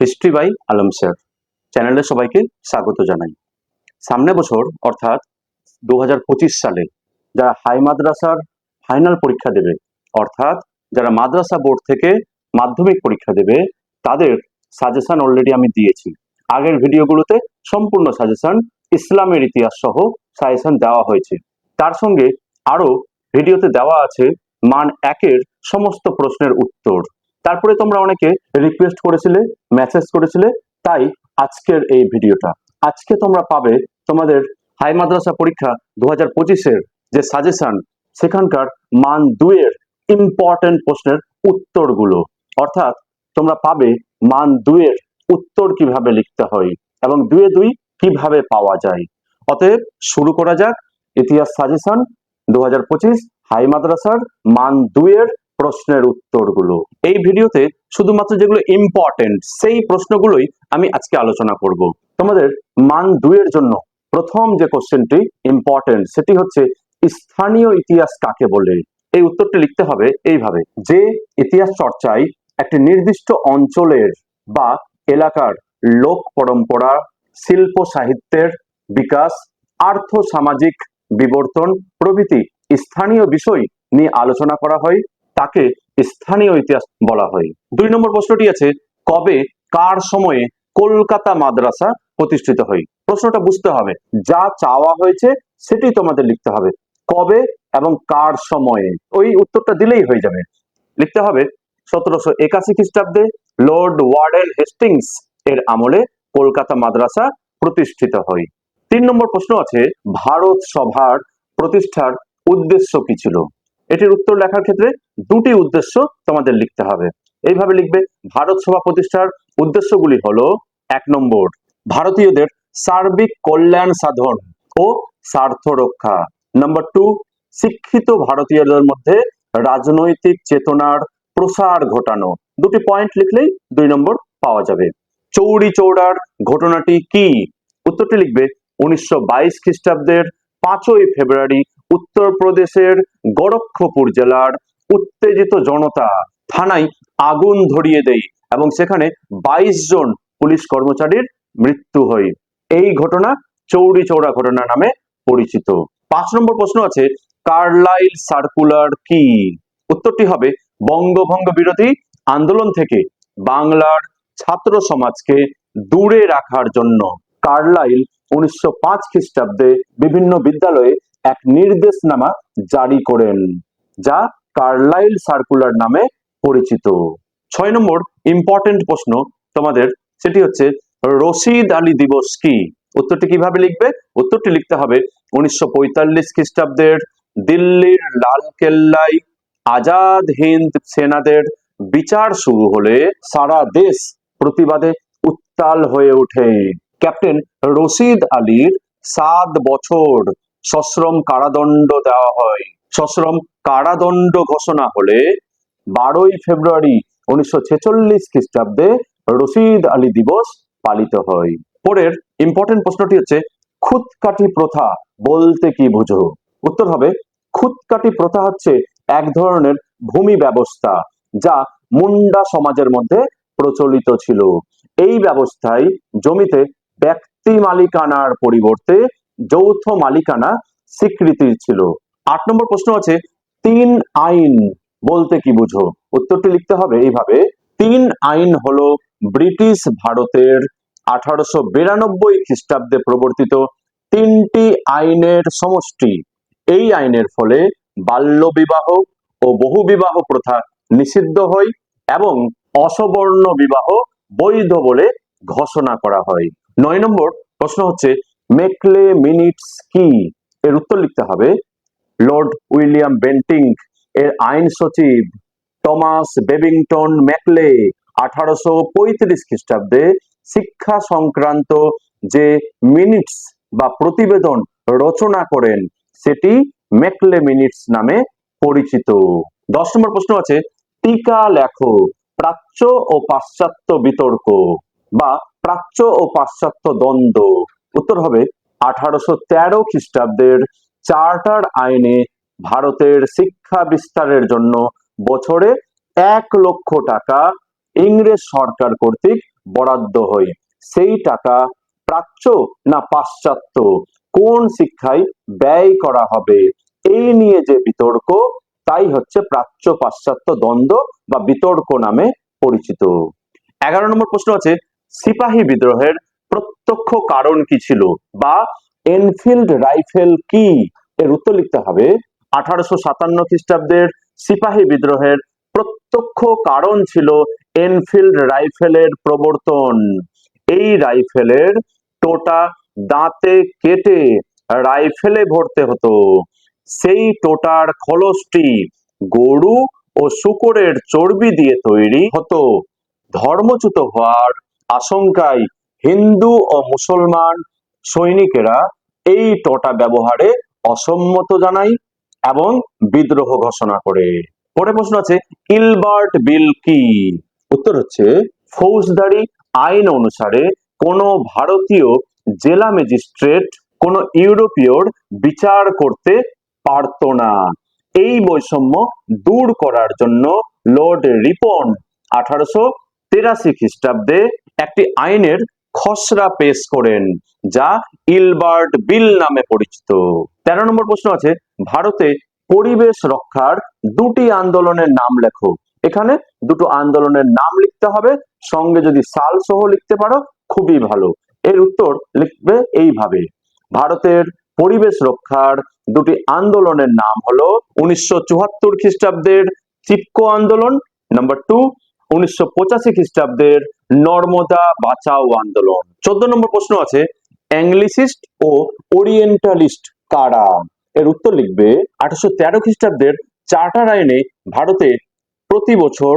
History by Alam sir চ্যানেলে সবাইকে স্বাগত জানাই। সামনে বছর, অর্থাৎ দু হাজার পঁচিশ সালে, যারা হাই মাদ্রাসার ফাইনাল পরীক্ষা দেবে, অর্থাৎ যারা মাদ্রাসা বোর্ড থেকে মাধ্যমিক পরীক্ষা দেবে, তাদের সাজেশন অলরেডি আমি দিয়েছি। আগের ভিডিওগুলোতে সম্পূর্ণ সাজেশন ইসলামের ইতিহাস সহ সাজেশন দেওয়া হয়েছে। তার সঙ্গে আরও ভিডিওতে দেওয়া আছে মান একের সমস্ত প্রশ্নের উত্তর। তারপরে তোমরা অনেকে রিকোয়েস্ট করেছিলে মেসেজ করেছিলে, তাই আজকের এই ভিডিওটা। আজকে তোমরা পাবে তোমাদের হাই মাদ্রাসা পরীক্ষা দু হাজার পঁচিশের যে সাজেশন সেখানকার মান দুয়ের ইম্পর্টেন্ট প্রশ্নের উত্তরগুলো। অর্থাৎ তোমরা পাবে মান দুয়ের উত্তর কীভাবে লিখতে হয় এবং দুয়ে দুই কীভাবে পাওয়া যায়। অতএব শুরু করা যাক। ইতিহাস সাজেশন দু হাজার পঁচিশ হাই মাদ্রাসার মান দুইয়ের প্রশ্নের উত্তরগুলো। এই ভিডিওতে শুধুমাত্র যেগুলো ইম্পর্টেন্ট সেই প্রশ্নগুলোই আমি আজকে আলোচনা করব। তোমাদের মান দুইয়ের জন্য প্রথম যে কোশ্চেনটি ইম্পর্টেন্ট সেটি হচ্ছে স্থানীয় ইতিহাস কাকে বলে? এই উত্তরটি লিখতে হবে এইভাবে। যে ইতিহাস চর্চায় একটি নির্দিষ্ট অঞ্চলের বা এলাকার লোক পরম্পরা, শিল্প সাহিত্যের বিকাশ আর্থ সামাজিক বিবর্তন প্রভৃতি স্থানীয় বিষয় নিয়ে আলোচনা করা হয়। তাকে স্থানীয় ইতিহাস বলা হয়। দুই নম্বর প্রশ্নটি আছে, কবে, কার সময়ে কলকাতা মাদ্রাসা প্রতিষ্ঠিত হয়? প্রশ্নটা বুঝতে হবে। যা চাওয়া হয়েছে, সেটি তোমাদের লিখতে হবে। কবে এবং কার সময়ে? ওই উত্তরটা দিলেই হয়ে যাবে। লিখতে হবে, সতেরোশো একাশি খ্রিস্টাব্দে লর্ড ওয়ার্ডেন হেস্টিংস এর আমলে কলকাতা মাদ্রাসা প্রতিষ্ঠিত হয়। তিন নম্বর প্রশ্ন আছে, ভারত সভার প্রতিষ্ঠার উদ্দেশ্য কি ছিল? এটির উত্তর লেখার ক্ষেত্রে দুটি উদ্দেশ্য তোমাদের লিখতে হবে। এইভাবে লিখবে, ভারত সভা প্রতিষ্ঠার উদ্দেশ্যগুলি হলো, এক নম্বর, ভারতীয়দের সার্বিক কল্যাণ সাধন ও স্বার্থ রক্ষা। নাম্বার টু, শিক্ষিত ভারতীয়দের মধ্যে রাজনৈতিক চেতনার প্রসার ঘটানো। দুটি পয়েন্ট লিখলেই দুই নম্বর পাওয়া যাবে। চৌরি চৌড়ার ঘটনাটি কি? উত্তরটি লিখবে, উনিশশো বাইশ খ্রিস্টাব্দের পাঁচই ফেব্রুয়ারি উত্তরপ্রদেশের গোরক্ষপুর জেলার উত্তেজিত জনতা থানায় আগুন ধরিয়ে দেয় এবং সেখানে বাইশ জন পুলিশ কর্মচারীর মৃত্যু হয়। এই ঘটনা চৌরি চৌড়া ঘটনা নামে পরিচিত। পাঁচ নম্বর প্রশ্ন আছে, কার্লাইল সার্কুলার কি? উত্তরটি হবে, বঙ্গভঙ্গ বিরোধী আন্দোলন থেকে বাংলার ছাত্র সমাজকে দূরে রাখার জন্য। কার্লাইল উনিশশো পাঁচ খ্রিস্টাব্দে বিভিন্ন বিদ্যালয়ে এক নির্দেশনামা জারি করেন, যা কার্লাইল সার্কুলার নামে পরিচিত। ছয় নম্বর ইম্পর্টেন্ট প্রশ্ন তোমাদের, সেটি হচ্ছে রশিদ আলী দিবস কি? উত্তরটি কীভাবে লিখবে? উত্তরটি লিখতে হবে উনিশশো পঁয়তাল্লিশ খ্রিস্টাব্দের দিল্লির লাল কেল্লায় আজাদ হিন্দ সেনাদের বিচার শুরু হলে সারা দেশ প্রতিবাদে উত্তাল হয়ে ওঠে। ক্যাপ্টেন রশিদ আলীর সাত বছর সশ্রম কারাদণ্ড দেওয়া হয়। সশ্রম কারাদণ্ড ঘোষণা হলে বারোই ফেব্রুয়ারি উনিশশো ছেচল্লিশ খ্রিস্টাব্দে রশিদ আলী দিবস পালিত হয়। পরের ইম্পর্টেন্ট প্রশ্নটি হচ্ছে খুদকাঠি প্রথা বলতে কি বুঝো? উত্তর হবে খুদকাঠি প্রথা হচ্ছে এক ধরনের ভূমি ব্যবস্থা যা মুন্ডা সমাজের মধ্যে প্রচলিত ছিল। এই ব্যবস্থায় জমিতে ব্যক্তি মালিকানার পরিবর্তে যৌথ মালিকানা স্বীকৃতি ছিল। আট নম্বর প্রশ্ন আছে, তিন আইন বলতে কি বুঝো? উত্তরটি লিখতে হবে এইভাবে, তিন আইন হলো ব্রিটিশ ভারতের আঠারোশো বিরানব্বই খ্রিস্টাব্দে প্রবর্তিত তিনটি আইনের সমষ্টি। এই আইনের ফলে বাল্য বিবাহ ও বহু বিবাহ প্রথা নিষিদ্ধ হয় এবং অসবর্ণ বিবাহ বৈধ বলে ঘোষণা করা হয়। নয় নম্বর প্রশ্ন হচ্ছে মেকলে মিনিটস কি? এর উত্তর লিখতে হবে লর্ড উইলিয়াম বেন্টিং এর আইন সচিব টমাস বেবিংটন ম্যাকলে আঠারোশো পঁয়ত্রিশ খ্রিস্টাব্দে শিক্ষা সংক্রান্ত যে মিনিটস বা প্রতিবেদন রচনা করেন, সেটি মেকলে মিনিটস নামে পরিচিত। দশ নম্বর প্রশ্ন আছে, টিকা লেখো, প্রাচ্য ও পাশ্চাত্য বিতর্ক বা প্রাচ্য ও পাশ্চাত্য দ্বন্দ্ব। উত্তর হবে, আঠারোশো তেরো খ্রিস্টাব্দের চার্টার আইনে ভারতের শিক্ষা বিস্তারের জন্য বছরে এক লক্ষ টাকা ইংরেজ সরকার কর্তৃক বরাদ্দ হয়। সেই টাকা প্রাচ্য না পাশ্চাত্য? কোন শিক্ষায় ব্যয় করা হবে? এই নিয়ে যে বিতর্ক, তাই হচ্ছে প্রাচ্য পাশ্চাত্য দ্বন্দ্ব বা বিতর্ক নামে পরিচিত। এগারো নম্বর প্রশ্ন আছে, সিপাহী বিদ্রোহের প্রত্যক্ষ কারণ কি ছিল বা এনফিল্ড রাইফেল কি? এর উত্তর লিখতে হবে, আঠারোশো সাতান্ন খ্রিস্টাব্দের সিপাহী বিদ্রোহের প্রত্যক্ষ কারণ ছিল এনফিল্ড রাইফেলের প্রবর্তন। এই রাইফেলের টোটা দাঁতে কেটে রাইফেলে ভরতে হতো। সেই টোটার খলসটি গরু ও শুকরের চর্বি দিয়ে তৈরি হতো। ধর্মচ্যুত হওয়ার আশঙ্কায় হিন্দু ও মুসলমান সৈনিকেরা এই টোটা ব্যবহারে অসম্মত জানায় এবং বিদ্রোহ ঘোষণা করে। পরে প্রশ্ন আছে ইলবার্ট বিল কি? উত্তর হচ্ছে, ফৌজদারি আইন অনুসারে কোনো ভারতীয় জেলা ম্যাজিস্ট্রেট কোন ইউরোপীয়র বিচার করতে পারতো না। এই বৈষম্য দূর করার জন্য লর্ড রিপন আঠারোশো তেরাশি খ্রিস্টাব্দে একটি আইনের খসড়া পেশ করেন, যা ইলবার্ট বিল নামে পরিচিত। তেরো নম্বর প্রশ্ন আছে, ভারতে পরিবেশ রক্ষার দুটি আন্দোলনের নাম লেখো। এখানে দুটো আন্দোলনের নাম লিখতে হবে, সঙ্গে যদি সাল সহ লিখতে পারো, খুবই ভালো। এর উত্তর লিখবে এইভাবে, ভারতের পরিবেশ রক্ষার দুটি আন্দোলনের নাম হলো উনিশশো চুয়াত্তর খ্রিস্টাব্দের চিপকো আন্দোলন নাম্বার টু উনিশশো পঁচাশি খ্রিস্টাব্দের নর্মদা বাঁচাও আন্দোলন। চোদ্দ নম্বর প্রশ্ন আছে, অ্যাংলিসিস্ট ও ওরিয়েন্টালিস্ট কারা? এর উত্তর লিখবে, আঠারোশো তেরো খ্রিস্টাব্দের চার্টার আইনে ভারতে প্রতি বছর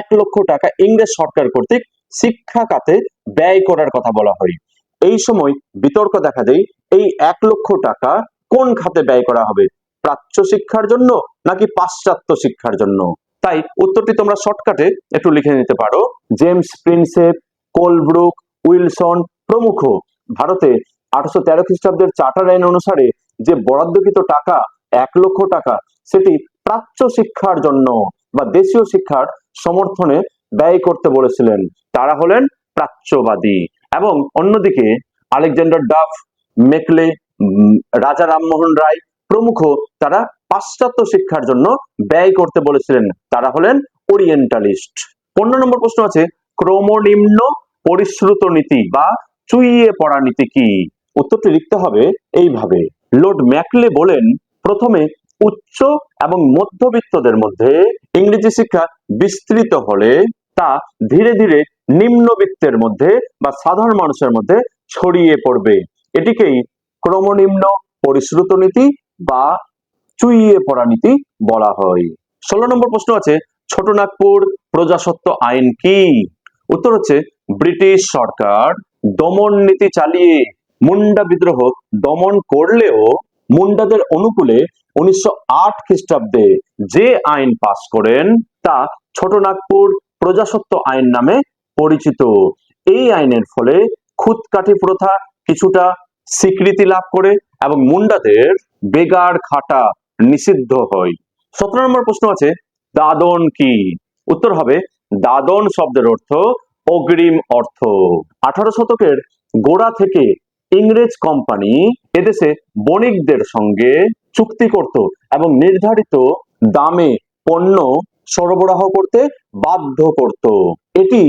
এক লক্ষ টাকা ইংরেজ সরকার কর্তৃক শিক্ষা খাতে ব্যয় করার কথা বলা হয়। এই সময় বিতর্ক দেখা দেয়, এই এক লক্ষ টাকা কোন খাতে ব্যয় করা হবে? প্রাচ্য শিক্ষার জন্য নাকি পাশ্চাত্য শিক্ষার জন্য? তাই উত্তরটি তোমরা শর্টকাটে একটু লিখে নিতে পারো। জেমস প্রিন্সেপ কোলব্রুক উইলসন প্রমুখ। ভারতে আঠারোশো তেরো খ্রিস্টাব্দের চার্টার আইন অনুসারে যে বরাদ্দকৃত টাকা এক লক্ষ টাকা, সেটি প্রাচ্য শিক্ষার জন্য বা দেশীয় শিক্ষার সমর্থনে ব্যয় করতে বলেছিলেন। তারা হলেন প্রাচ্যবাদী এবং অন্যদিকে আলেকজান্ডার ডাফ, মেকলে রাজা রামমোহন রায় প্রমুখ তারা পাশ্চাত্য শিক্ষার জন্য ব্যয় করতে বলেছিলেন। তারা হলেন ওরিয়েন্টালিস্ট পনেরো নম্বর প্রশ্ন আছে, ক্রমনিম্ন পরিশ্রুত নীতি বা চুইয়ে পড়া নীতি কি? উত্তরটি লিখতে হবে এইভাবে। লর্ড ম্যাকলে বলেন, প্রথমে উচ্চ এবং মধ্যবিত্তদের মধ্যে ইংরেজি শিক্ষা বিস্তৃত হলে তা ধীরে ধীরে নিম্নবিত্তের মধ্যে বা সাধারণ মানুষের মধ্যে ছড়িয়ে পড়বে। এটিকেই ক্রমনিম্ন পরিশ্রুত নীতি বা চুইয়ে পড়া নীতি বলা হয়। ষোলো নম্বর প্রশ্ন আছে, ছোটনাগপুর প্রজাসত্ব আইন কি? উত্তর হচ্ছে, ব্রিটিশ সরকার দমন নীতি চালিয়ে মুন্ডা বিদ্রোহ দমন করলেও মুন্ডাদের অনুকূলে উনিশশো আট খ্রিস্টাব্দে যে আইন পাশ করেন, তা ছোটনাগপুর প্রজাসত্ব আইন নামে পরিচিত। এই আইনের ফলে খুদকাঠি প্রথা কিছুটা স্বীকৃতি লাভ করে এবং মুন্ডাদের বেগার খাটা নিষিদ্ধ হয়। সতেরো নম্বর প্রশ্ন আছে, দাদন কি? উত্তর হবে, দাদন শব্দের অর্থ অগ্রিম অর্থ। আঠারো শতকের গোড়া থেকে ইংরেজ কোম্পানি এদেশে বণিকদের সঙ্গে চুক্তি করত এবং নির্ধারিত দামে পণ্য সরবরাহ করতে বাধ্য করত। এটি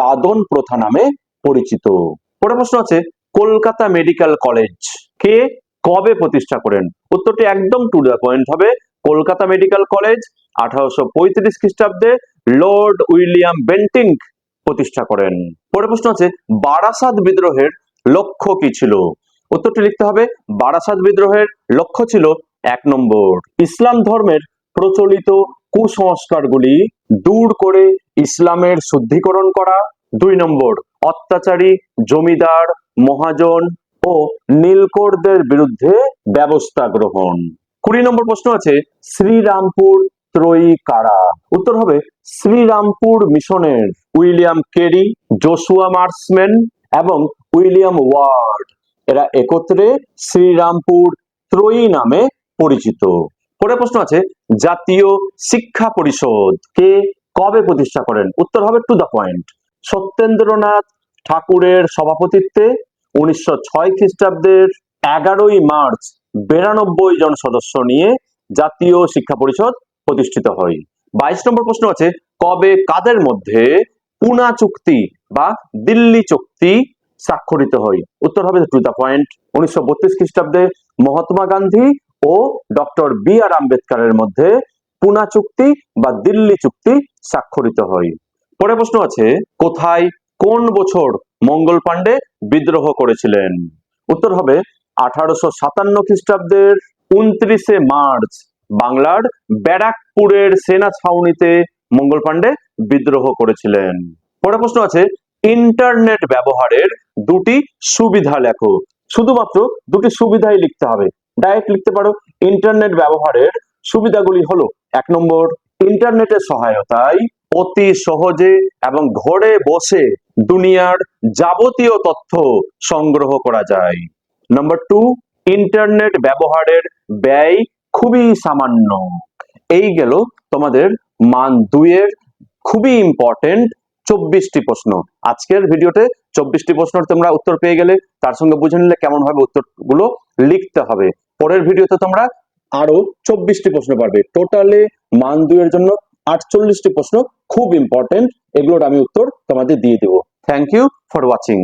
দাদন প্রথা নামে পরিচিত। পরে প্রশ্ন আছে, কলকাতা মেডিকেল কলেজ কে কবে প্রতিষ্ঠা করেন? উত্তরটি একদম টু দ্য পয়েন্ট হবে। কলকাতা মেডিকেল কলেজ আঠারোশো পঁয়ত্রিশ খ্রিস্টাব্দে লর্ড উইলিয়াম বেন্টিং প্রতিষ্ঠা করেন। পরে প্রশ্ন আছে, বারাসাত বিদ্রোহের লক্ষ্য কি ছিল? উত্তরটি লিখতে হবে, বারাসাত বিদ্রোহের লক্ষ্য ছিল এক নম্বর, ইসলাম ধর্মের প্রচলিত কুসংস্কারগুলি দূর করে ইসলামের শুদ্ধিকরণ করা। দুই নম্বর, অত্যাচারী জমিদার, মহাজন ও নীলকরদের বিরুদ্ধে ব্যবস্থা গ্রহণ। কুড়ি নম্বর প্রশ্ন আছে, শ্রীরামপুর ত্রয়ী কারা? উত্তর হবে, শ্রীরামপুর মিশনের উইলিয়াম কেরি, জোসুয়া মার্সম্যান এবং উইলিয়াম ওয়ার্ড। এরা একত্রে শ্রীরামপুর ত্রয়ী নামে পরিচিত। পরে প্রশ্ন আছে, জাতীয় শিক্ষা পরিষদ কে কবে প্রতিষ্ঠা করেন? উত্তর হবে টু দ্য পয়েন্ট সত্যেন্দ্রনাথ ঠাকুরের সভাপতিত্বে উনিশশো ছয় খ্রিস্টাব্দের এগারোই মার্চ বিরানব্বই জন সদস্য নিয়ে জাতীয় শিক্ষা পরিষদ প্রতিষ্ঠিত হয়। বাইশ নম্বর প্রশ্ন আছে, কবে, কাদের মধ্যে পুনা চুক্তি বা দিল্লি চুক্তি স্বাক্ষরিত হয়? উত্তর হবে টু দা পয়েন্ট, উনিশশো বত্রিশ খ্রিস্টাব্দে মহাত্মা গান্ধী ও ডক্টর বি আর আম্বেদকরের মধ্যে পুনা চুক্তি বা দিল্লি চুক্তি স্বাক্ষরিত হয়। পরে প্রশ্ন আছে, কোথায়, কোন বছর মঙ্গল পাণ্ডে বিদ্রোহ করেছিলেন। উত্তর হবে, আঠারোশো সাতান্ন খ্রিস্টাব্দের উনত্রিশে মার্চ, বাংলার ব্যারাকপুরের সেনা ছাউনিতে মঙ্গল পাণ্ডে বিদ্রোহ করেছিলেন। পরে প্রশ্ন আছে, ইন্টারনেট ব্যবহারের দুটি সুবিধা লেখো। শুধুমাত্র দুটি সুবিধাই লিখতে হবে। ডাইরেক্ট লিখতে পারো, ইন্টারনেট ব্যবহারের সুবিধাগুলি হলো, এক নম্বর, ইন্টারনেটের সহায়তায় অতি সহজে এবং ঘরে বসে দুনিয়ার যাবতীয় তথ্য সংগ্রহ করা যায়। নাম্বার টু ইন্টারনেট ব্যবহারের ব্যয় খুবই সামান্য। এই গেল তোমাদের মান দুইয়ের খুবই ইম্পর্টেন্ট চব্বিশটি প্রশ্ন। আজকের ভিডিওতে চব্বিশটি প্রশ্নের তোমরা উত্তর পেয়ে গেলে, তার সঙ্গে বুঝে নিলে কেমন ভাবে উত্তরগুলো লিখতে হবে। পরের ভিডিওতে তোমরা আরও চব্বিশটি প্রশ্ন পারবে। টোটালে মান দুইয়ের জন্য আটচল্লিশটি প্রশ্ন খুব ইম্পর্টেন্ট এগুলোর আমি উত্তর তোমাদের দিয়ে দেবো। Thank you for watching